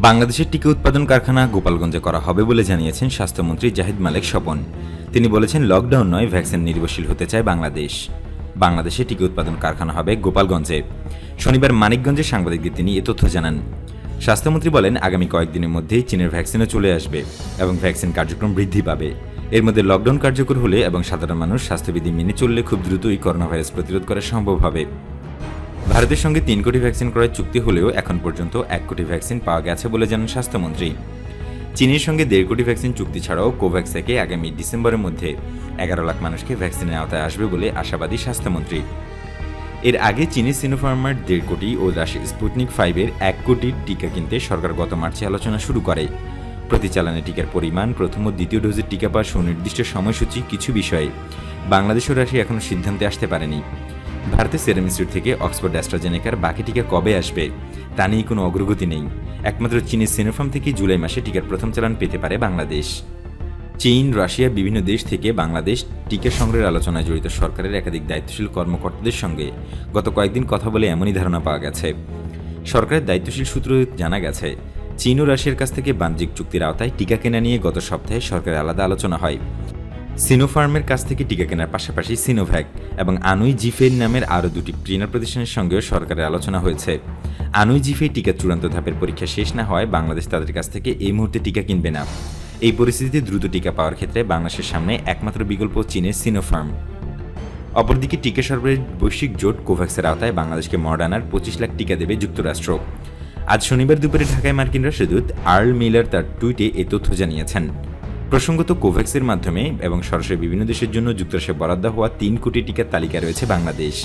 বাংলাদেশের টিকা উৎপাদন কারখানা গোপালগঞ্জে করা হবে বলে জানিয়েছেন স্বাস্থ্যমন্ত্রী জাহিদ মালেক স্বপন। তিনি বলেছেন, লকডাউন নয়, ভ্যাকসিন নির্ভরশীল হতে চায় বাংলাদেশ। বাংলাদেশে টিকা উৎপাদন কারখানা হবে গোপালগঞ্জে। শনিবার মানিকগঞ্জে সাংবাদিকদের তিনি এ তথ্য জানান। স্বাস্থ্যমন্ত্রী বলেন, আগামী কয়েকদিনের মধ্যেই চীনের ভ্যাকসিনও চলে আসবে এবং ভ্যাকসিন কার্যক্রম বৃদ্ধি পাবে। এর মধ্যে লকডাউন কার্যকর হলে এবং সাধারণ মানুষ স্বাস্থ্যবিধি মেনে চললে খুব দ্রুতই করোনা ভাইরাস প্রতিরোধ করা সম্ভব হবে। ভারতের সঙ্গে তিন কোটি ভ্যাকসিন ক্রয়ের চুক্তি হলেও এখন পর্যন্ত এক কোটি ভ্যাকসিন পাওয়া গেছে বলে জানান স্বাস্থ্যমন্ত্রী। চীনের সঙ্গে দেড় কোটি ভ্যাকসিন চুক্তি ছাড়াও কোভ্যাক্স থেকে আগামী ডিসেম্বরের মধ্যে এগারো লাখ মানুষকে ভ্যাকসিনের আওতায় আসবে বলে আশাবাদী স্বাস্থ্যমন্ত্রী। এর আগে চীনের সিনোফার্মার দেড় কোটি ও রাশিয়ার স্পুটনিক ফাইভের এক কোটির টিকা কিনতে সরকার গত মার্চে আলোচনা শুরু করে। প্রতি চালানে টিকার পরিমাণ প্রথম ও দ্বিতীয় ডোজের টিকা পাওয়ার সুনির্দিষ্ট সময়সূচি কিছু বিষয়ে বাংলাদেশ ও রাশিয়া এখনও সিদ্ধান্তে আসতে পারেনি। ভারতের সেরাম ইনস্টিটিউট থেকে অক্সফোর্ড অ্যাস্ট্রাজেনেকার বাকি টিকা কবে আসবে, তা নিয়ে কোনো অগ্রগতি নেই। একমাত্র চীনের সিনোফার্ম থেকে জুলাই মাসে টিকার প্রথম চালান পেতে পারে বাংলাদেশ। চীন, রাশিয়া, বিভিন্ন দেশ থেকে বাংলাদেশ টিকা সংগ্রহের আলোচনায় জড়িত সরকারের একাধিক দায়িত্বশীল কর্মকর্তাদের সঙ্গে গত কয়েকদিন কথা বলে এমনই ধারণা পাওয়া গেছে। সরকারের দায়িত্বশীল সূত্র জানা গেছে, চীন ও রাশিয়ার কাছ থেকে বাণিজ্যিক চুক্তির আওতায় টিকা কেনা নিয়ে গত সপ্তাহে সরকারের আলাদা আলোচনা হয়। সিনোফার্মের কাছ থেকে টিকা কেনার পাশাপাশি সিনোভ্যাক এবং আনুই জিফের নামের আরও দুটি ট্রেনার প্রতিষ্ঠানের সঙ্গেও সরকারের আলোচনা হয়েছে। আনুই জিফে টিকার চূড়ান্ত ধাপের পরীক্ষা শেষ না হয় বাংলাদেশ তাদের কাছ থেকে এই মুহূর্তে টিকা কিনবে না। এই পরিস্থিতিতে দ্রুত টিকা পাওয়ার ক্ষেত্রে বাংলাদেশের সামনে একমাত্র বিকল্প চীনের সিনোফার্ম। অপরদিকে টিকা সরবরাহের বৈশ্বিক জোট কোভ্যাক্সের আওতায় বাংলাদেশকে মডার্নার পঁচিশ লাখ টিকা দেবে যুক্তরাষ্ট্র। আজ শনিবার দুপুরে ঢাকায় মার্কিন রাষ্ট্রদূত আর্ল মিলার তার টুইটে এ তথ্য জানিয়েছেন। প্রসঙ্গত কোভ্যাক্সের মাধ্যমে এবং সরাসরি বিভিন্ন দেশের জন্য যুক্তরাষ্ট্রে বরাদ্দ হওয়া তিন কোটি টিকার তালিকা রয়েছে বাংলাদেশ।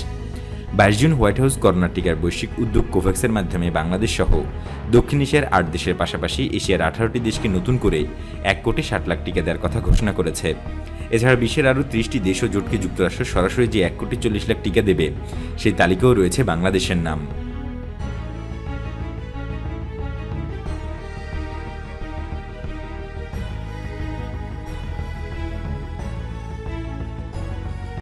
বাইশ জুন হোয়াইট হাউস করোনা টিকার বৈশ্বিক উদ্যোগ কোভ্যাক্সের মাধ্যমে বাংলাদেশ সহ দক্ষিণ এশিয়ার আট দেশের পাশাপাশি এশিয়ার আঠারোটি দেশকে নতুন করে এক কোটি ষাট লাখ টিকা দেওয়ার কথা ঘোষণা করেছে। এছাড়া বিশ্বের আরও ত্রিশটি দেশ ও জোটকে যুক্তরাষ্ট্র সরাসরি যে এক কোটি চল্লিশ লাখ টিকা দেবে, সেই তালিকাও রয়েছে বাংলাদেশের নাম।